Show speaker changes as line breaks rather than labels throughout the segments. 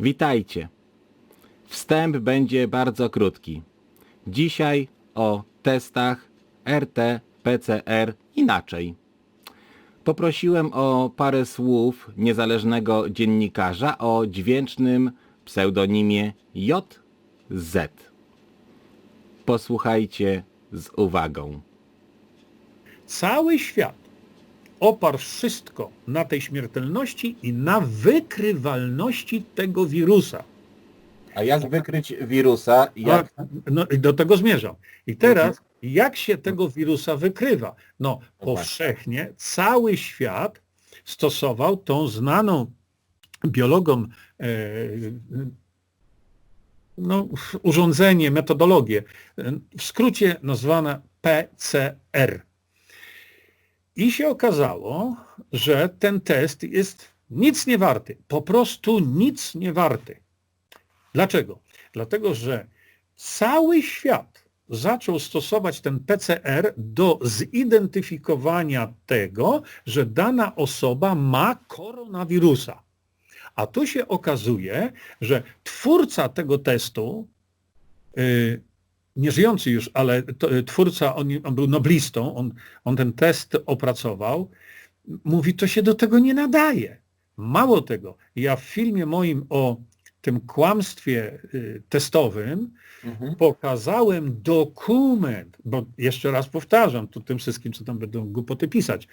Witajcie. Wstęp będzie bardzo krótki. Dzisiaj o testach RT-PCR inaczej. Poprosiłem o parę słów niezależnego dziennikarza o dźwięcznym pseudonimie JZ. Posłuchajcie z uwagą.
Cały świat oparł wszystko na tej śmiertelności i na wykrywalności tego wirusa.
A jak wykryć wirusa? Jak...
No i do tego zmierzam. I teraz, jak się tego wirusa wykrywa? No, powszechnie cały świat stosował tą znaną biologom e, no, urządzenie, metodologię, e, w skrócie nazwana PCR. I się okazało, że ten test jest nic nie warty, po prostu nic nie warty. Dlaczego? Dlatego, że cały świat zaczął stosować ten PCR do zidentyfikowania tego, że dana osoba ma koronawirusa. A tu się okazuje, że twórca tego testu, yy, nieżyjący już, ale to, y, twórca, on, on, był noblistą, on, on ten test opracował, mówi, to się do tego nie nadaje. Mało tego, ja w filmie moim o tym kłamstwie y, testowym
Mhm.
pokazałem dokument, bo jeszcze raz powtarzam, tu tym wszystkim, co tam będą głupoty pisać.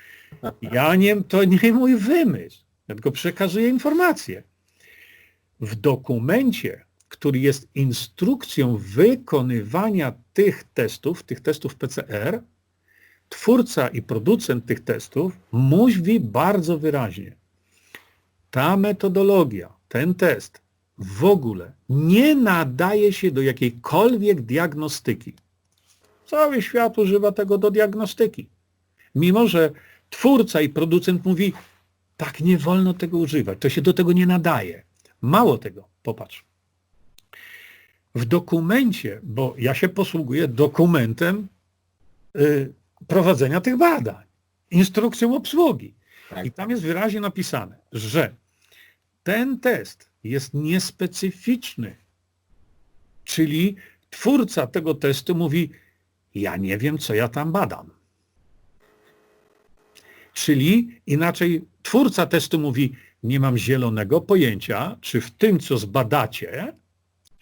Ja nie, to nie mój wymysł, ja tylko przekazuję informacje. W dokumencie, który jest instrukcją wykonywania tych testów, tych testów PCR, twórca i producent tych testów mówi bardzo wyraźnie, ta metodologia, ten test w ogóle nie nadaje się do jakiejkolwiek diagnostyki. Cały świat używa tego do diagnostyki. Mimo, że twórca i producent mówi, tak nie wolno tego używać, to się do tego nie nadaje. Mało tego, popatrz. W dokumencie, bo ja się posługuję dokumentem y, prowadzenia tych badań, instrukcją obsługi.
Tak.
I tam jest wyraźnie napisane, że ten test jest niespecyficzny. Czyli twórca tego testu mówi, ja nie wiem, co ja tam badam. Czyli inaczej twórca testu mówi, nie mam zielonego pojęcia, czy w tym, co zbadacie,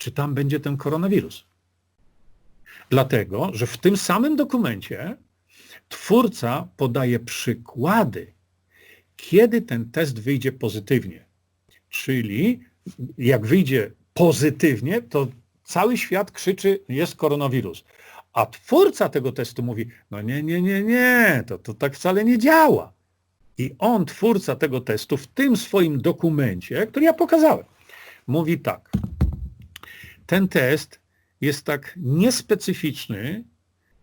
czy tam będzie ten koronawirus. Dlatego, że w tym samym dokumencie twórca podaje przykłady, kiedy ten test wyjdzie pozytywnie. Czyli jak wyjdzie pozytywnie, to cały świat krzyczy, jest koronawirus. A twórca tego testu mówi, no nie, nie, nie, nie, to, to tak wcale nie działa. I on, twórca tego testu, w tym swoim dokumencie, który ja pokazałem, mówi tak. Ten test jest tak niespecyficzny,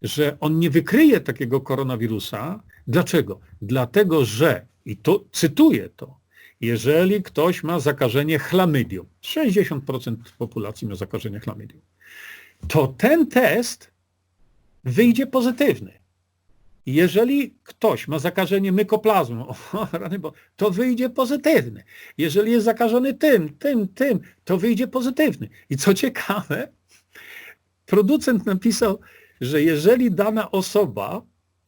że on nie wykryje takiego koronawirusa. Dlaczego? Dlatego, że, i to cytuję to, jeżeli ktoś ma zakażenie chlamydium, 60% populacji ma zakażenie chlamydium, to ten test wyjdzie pozytywny. Jeżeli ktoś ma zakażenie mykoplazmą, to wyjdzie pozytywny. Jeżeli jest zakażony tym, tym, tym, to wyjdzie pozytywny. I co ciekawe, producent napisał, że jeżeli dana osoba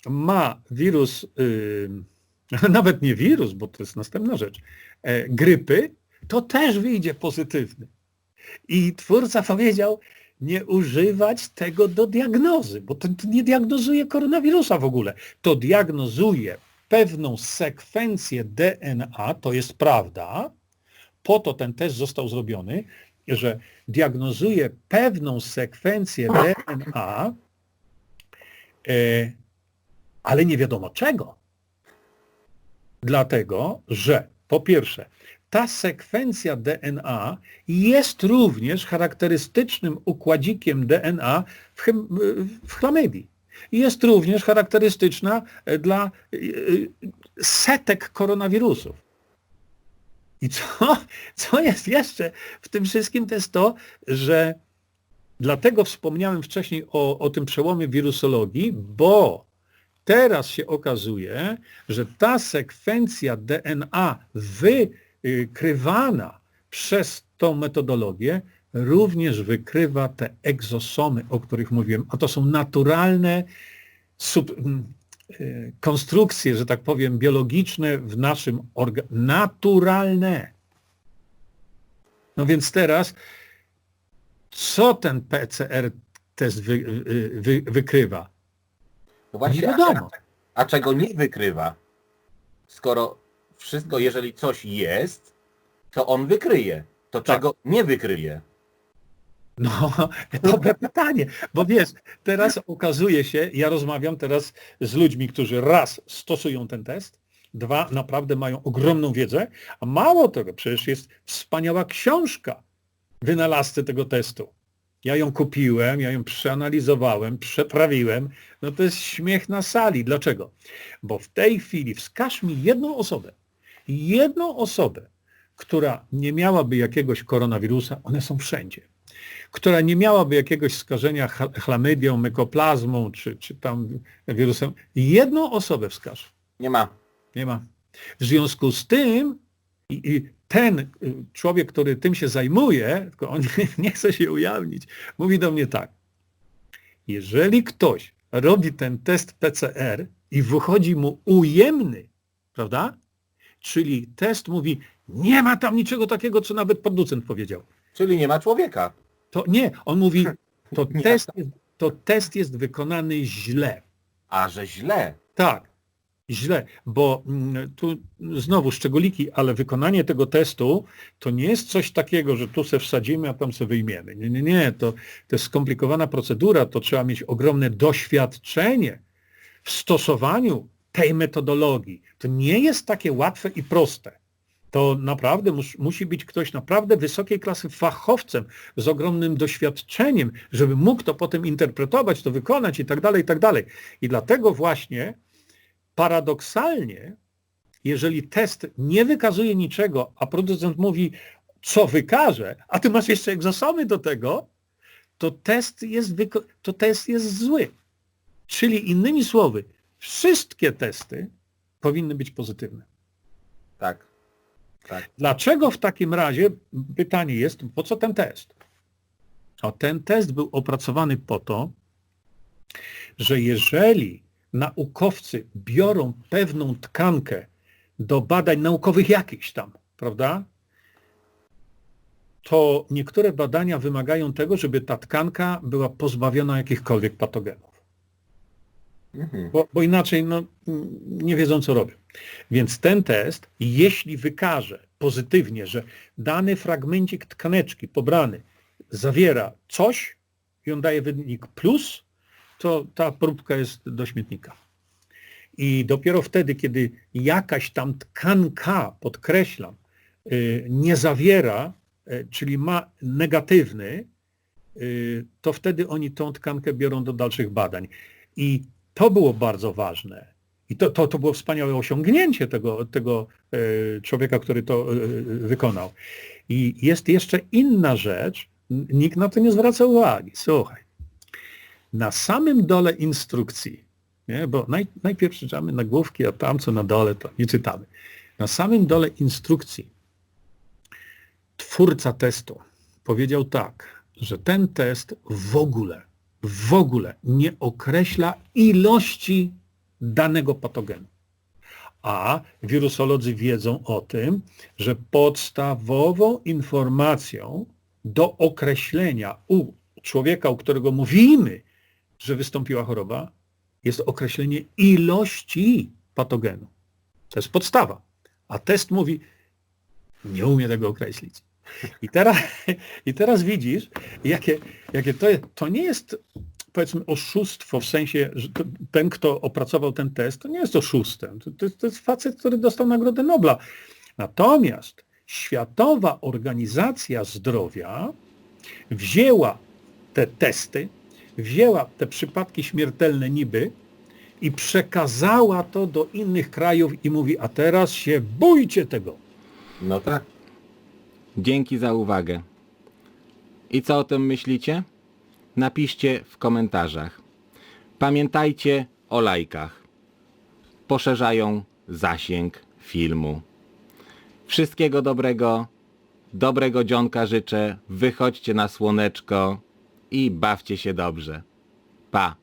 ma wirus, yy, nawet nie wirus, bo to jest następna rzecz, e, grypy, to też wyjdzie pozytywny. I twórca powiedział, nie używać tego do diagnozy, bo to, nie diagnozuje koronawirusa w ogóle. To diagnozuje pewną sekwencję DNA, to jest prawda, po to ten test został zrobiony, że diagnozuje pewną sekwencję DNA, e, ale nie wiadomo czego. Dlatego, że po pierwsze, ta sekwencja DNA jest również charakterystycznym układzikiem DNA w, w chlamydii. Jest również charakterystyczna dla y, setek koronawirusów. I co, co jest jeszcze w tym wszystkim, to jest to, że dlatego wspomniałem wcześniej o, o tym przełomie wirusologii, bo teraz się okazuje, że ta sekwencja DNA wykrywana przez tą metodologię również wykrywa te egzosomy, o których mówiłem, a to są naturalne sub, mm, y, konstrukcje, że tak powiem, biologiczne w naszym organizmie. Naturalne. No więc teraz, co ten PCR test wy, wy, wy, wykrywa?
No właśnie,
Nie
a,
wiadomo.
a czego nie wykrywa? Skoro wszystko, jeżeli coś jest, to on wykryje. To
Tak.
czego nie wykryje?
No, dobre pytanie, bo wiesz, teraz okazuje się, ja rozmawiam teraz z ludźmi, którzy raz stosują ten test, dwa naprawdę mają ogromną wiedzę, a mało tego, przecież jest wspaniała książka wynalazcy tego testu. Ja ją kupiłem, ja ją przeanalizowałem, przeprawiłem. No to jest śmiech na sali. Dlaczego? Bo w tej chwili wskaż mi jedną osobę, jedną osobę, która nie miałaby jakiegoś koronawirusa, one są wszędzie która nie miałaby jakiegoś skażenia ch- chlamydią, mykoplazmą, czy, czy tam wirusem, jedną osobę wskaż.
Nie ma.
Nie ma. W związku z tym i, i ten y, człowiek, który tym się zajmuje, tylko on nie chce się ujawnić, mówi do mnie tak. Jeżeli ktoś robi ten test PCR i wychodzi mu ujemny, prawda? Czyli test mówi, nie ma tam niczego takiego, co nawet producent powiedział.
Czyli nie ma człowieka.
To nie, on mówi, to test, jest, to test jest wykonany źle.
A że źle.
Tak, źle, bo mm, tu znowu szczególiki, ale wykonanie tego testu to nie jest coś takiego, że tu se wsadzimy, a tam se wyjmiemy. Nie, nie, nie, to, to jest skomplikowana procedura, to trzeba mieć ogromne doświadczenie w stosowaniu tej metodologii. To nie jest takie łatwe i proste. To naprawdę mus, musi być ktoś naprawdę wysokiej klasy fachowcem z ogromnym doświadczeniem, żeby mógł to potem interpretować, to wykonać i tak dalej, i tak dalej. I dlatego właśnie paradoksalnie, jeżeli test nie wykazuje niczego, a producent mówi, co wykaże, a ty masz jeszcze egzosomy do tego, to test jest, to test jest zły. Czyli innymi słowy, wszystkie testy powinny być pozytywne.
Tak. Tak.
Dlaczego w takim razie, pytanie jest, po co ten test? A ten test był opracowany po to, że jeżeli naukowcy biorą pewną tkankę do badań naukowych jakichś tam, prawda? To niektóre badania wymagają tego, żeby ta tkanka była pozbawiona jakichkolwiek patogenów
Mhm.
bo, bo inaczej no, nie wiedzą, co robią. Więc ten test, jeśli wykaże pozytywnie, że dany fragmencik tkaneczki pobrany zawiera coś i on daje wynik plus, to ta próbka jest do śmietnika. I dopiero wtedy, kiedy jakaś tam tkanka, podkreślam, y, nie zawiera, y, czyli ma negatywny, y, to wtedy oni tą tkankę biorą do dalszych badań. I to było bardzo ważne. I to, to, to było wspaniałe osiągnięcie tego, tego e, człowieka, który to e, wykonał. I jest jeszcze inna rzecz, nikt na to nie zwraca uwagi. Słuchaj, na samym dole instrukcji, nie? bo naj, najpierw czytamy nagłówki, a tam co na dole to nie czytamy. Na samym dole instrukcji twórca testu powiedział tak, że ten test w ogóle w ogóle nie określa ilości danego patogenu. A wirusolodzy wiedzą o tym, że podstawową informacją do określenia u człowieka, u którego mówimy, że wystąpiła choroba, jest określenie ilości patogenu. To jest podstawa. A test mówi, nie umie tego określić. I teraz, i teraz widzisz, jakie, jakie to. To nie jest powiedzmy oszustwo w sensie, że ten, kto opracował ten test, to nie jest oszustem. To, to, to jest facet, który dostał Nagrodę Nobla. Natomiast Światowa Organizacja Zdrowia wzięła te testy, wzięła te przypadki śmiertelne niby i przekazała to do innych krajów i mówi, a teraz się bójcie tego.
No tak. Dzięki za uwagę. I co o tym myślicie? Napiszcie w komentarzach. Pamiętajcie o lajkach. Poszerzają zasięg filmu. Wszystkiego dobrego dobrego dzionka życzę, wychodźcie na słoneczko i bawcie się dobrze. Pa!